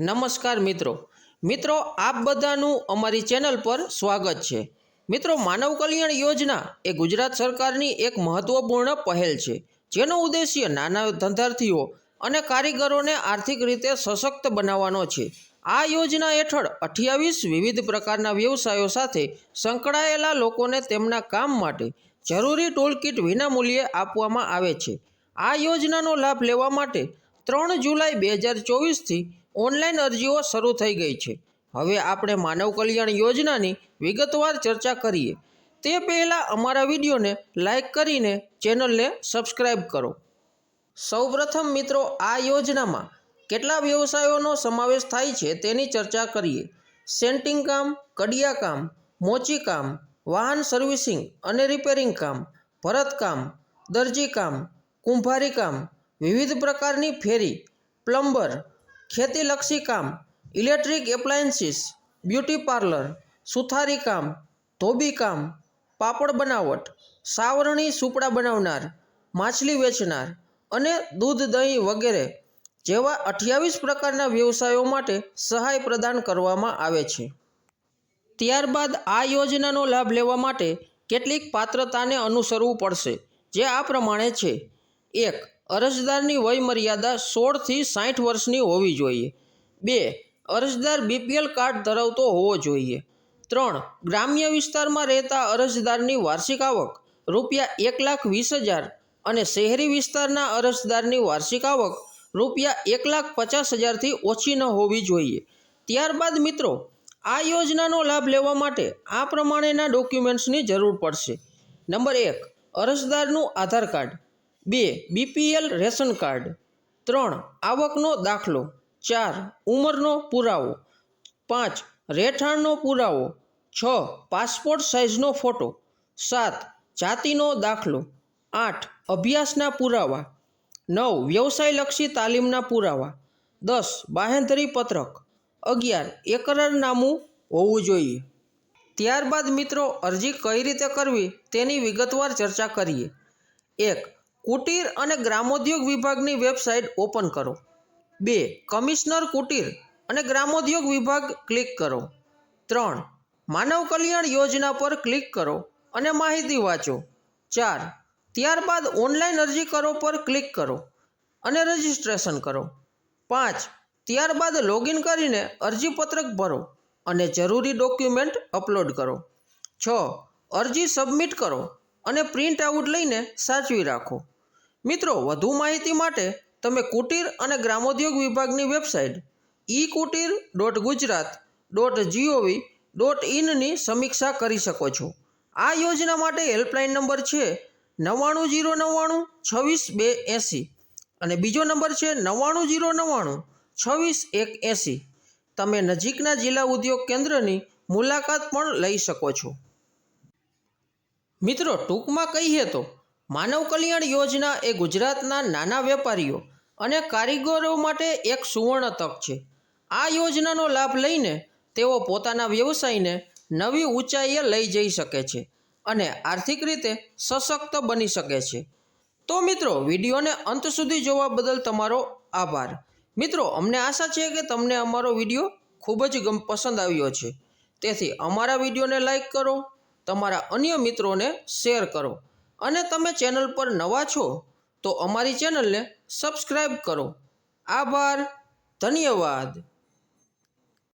નમસ્કાર મિત્રો. મિત્રો, આપ બધાનું અમારી ચેનલ પર સ્વાગત છે. મિત્રો, માનવ કલ્યાણ યોજના એ ગુજરાત સરકારની એક મહત્વપૂર્ણ પહેલ છે. જેનો ઉદ્દેશ્ય નાના ધંધાર્થીઓ અને કારીગરોને આર્થિક રીતે સશક્ત બનાવવાનો છે. આ યોજના હેઠળ અઠ્યાવીસ વિવિધ પ્રકારના વ્યવસાયો સાથે સંકળાયેલા લોકોને તેમના કામ માટે જરૂરી ટૂલકીટ વિનામૂલ્યે આપવામાં આવે છે. આ યોજનાનો લાભ લેવા માટે ત્રણ જુલાઈ બે હજાર ચોવીસથી ઓનલાઈન અરજીઓ શરૂ થઈ ગઈ છે. હવે આપણે માનવ કલ્યાણ યોજનાની વિગતવાર ચર્ચા કરીએ. તે પહેલાં અમારા વિડીયોને લાઈક કરીને ચેનલને સબસ્ક્રાઈબ કરો. સૌપ્રથમ મિત્રો, આ યોજનામાં કેટલા વ્યવસાયોનો સમાવેશ થાય છે તેની ચર્ચા કરીએ. સેન્ટિંગ કામ, કડિયા કામ, મોચી કામ, વાહન સર્વિસિંગ અને રિપેરિંગ કામ ભરતકામ દરજી કામ, કુંભારી કામ, વિવિધ પ્રકારની ફેરી, પ્લમ્બર ખેતીલક્ષી કામ, ઇલેક્ટ્રિક એપ્લાયન્સીસ, બ્યુટી પાર્લર, સુથારી કામ, ધોબી કામ, પાપડ બનાવટ, સાવરણી સુપડા બનાવનાર, માછલી વેચનાર અને દૂધ દહીં વગેરે જેવા અઠ્યાવીસ પ્રકારના વ્યવસાયો માટે સહાય પ્રદાન કરવામાં આવે છે. ત્યારબાદ આ યોજનાનો લાભ લેવા માટે કેટલીક પાત્રતાને અનુસરવું પડશે, જે આ પ્રમાણે છે. એક અરજદારની વય મર્યાદા સોળથી સાઠ વર્ષની હોવી જોઈએ. બે, અરજદાર બીપીએલ કાર્ડ ધરાવતો હોવો જોઈએ. ત્રણ, ગ્રામ્ય વિસ્તારમાં રહેતા અરજદારની વાર્ષિક આવક રૂપિયા એક લાખ વીસ હજાર અને શહેરી વિસ્તારના અરજદારની વાર્ષિક આવક રૂપિયા એક લાખ પચાસ હજારથી ઓછી ન હોવી જોઈએ. ત્યારબાદ મિત્રો, આ યોજનાનો લાભ લેવા માટે આ પ્રમાણેના ડોક્યુમેન્ટ્સની જરૂર પડશે. નંબર એક, અરજદારનું આધાર કાર્ડ. બે બીપીએલ રેશન કાર્ડ. ત્રણ, આવકનો દાખલો. ચાર, ઉંમરનો પુરાવો. પાંચ, રહેઠાણનો પુરાવો. છ, પાસપોર્ટ સાઇઝનો ફોટો. સાત, જાતિનો દાખલો. આઠ, અભ્યાસના પુરાવા. નવ, વ્યવસાયલક્ષી તાલીમના પુરાવા. દસ, બાહેંધરી પત્રક. અગિયાર, એકરારનામું હોવું જોઈએ. ત્યારબાદ મિત્રો અરજી કઈ રીતે કરવી તેની વિગતવાર ચર્ચા કરીએ. એક કુટીર અને ગ્રામોદ્યોગ વિભાગની વેબસાઇટ ઓપન કરો. બે, કમિશનર કુટીર અને ગ્રામોદ્યોગ વિભાગ ક્લિક કરો. ત્રણ, માનવ કલ્યાણ યોજના પર ક્લિક કરો અને માહિતી વાંચો. ચાર, ત્યારબાદ ઓનલાઈન અરજી કરો પર ક્લિક કરો અને રજિસ્ટ્રેશન કરો. પાંચ, ત્યારબાદ લોગિન કરીને અરજીપત્રક ભરો અને જરૂરી ડોક્યુમેન્ટ અપલોડ કરો. છ, અરજી સબમિટ કરો અને પ્રિન્ટ આઉટ લઈને સાચવી રાખો. મિત્રો, વધુ માહિતી માટે તમે કુટીર અને ગ્રામોદ્યોગ વિભાગની website E Kutir dot Gujarat dot GOV dot ઇનની સમીક્ષા કરી શકો છો. આ યોજના માટે હેલ્પલાઇન નંબર છે નવ્વાણું જીરો નવ્વાણું છવ્વીસ બે એંસી અને બીજો નંબર છે નવ્વાણું જીરો નવ્વાણું છવ્વીસ એક એંસી. તમે નજીકના જિલ્લા ઉદ્યોગ કેન્દ્રની મુલાકાત પણ લઈ શકો છો. મિત્રો, ટૂંકમાં કહીએ તો માનવ કલ્યાણ યોજના એ ગુજરાતના નાના વેપારીઓ અને કારીગરો માટે એક સુવર્ણ તક છે. આ યોજનાનો લાભ લઈને તેઓ પોતાના વ્યવસાયને નવી ઊંચાઈએ લઈ જઈ શકે છે અને આર્થિક રીતે સશક્ત બની શકે છે. તો મિત્રો, વિડીયોને અંત સુધી જોવા બદલ તમારો આભાર. મિત્રો, અમને આશા છે કે તમને અમારો વીડિયો ખૂબ જ ગમ, પસંદ આવ્યો છે. તેથી અમારા વિડીયોને લાઈક કરો, તમારા અન્ય મિત્રોને શેર કરો. અને તમે ચેનલ પર નવા છો તો અમારી ચેનલને સબસ્ક્રાઈબ કરો. આભાર. ધન્યવાદ.